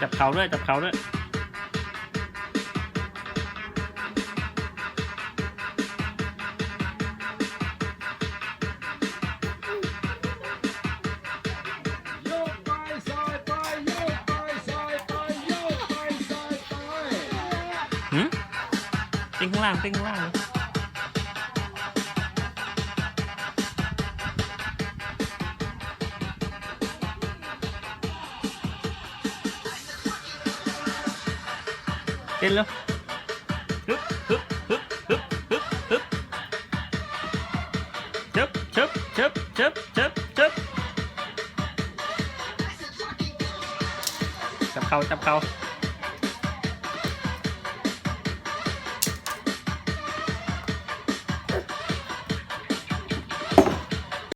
จับเขาด้วย จับเขาด้วย โยกไปซอยไปโยกไปซอยไปโยกไปซอยไปหืมติ้งข้างล่างติ้งข้างล่าง เลยเต้นแล้วฮึบฮึบฮึบฮึบฮึบฮึบชึบชึบชึบชึบชึบชึบจับเข่าจับเข่า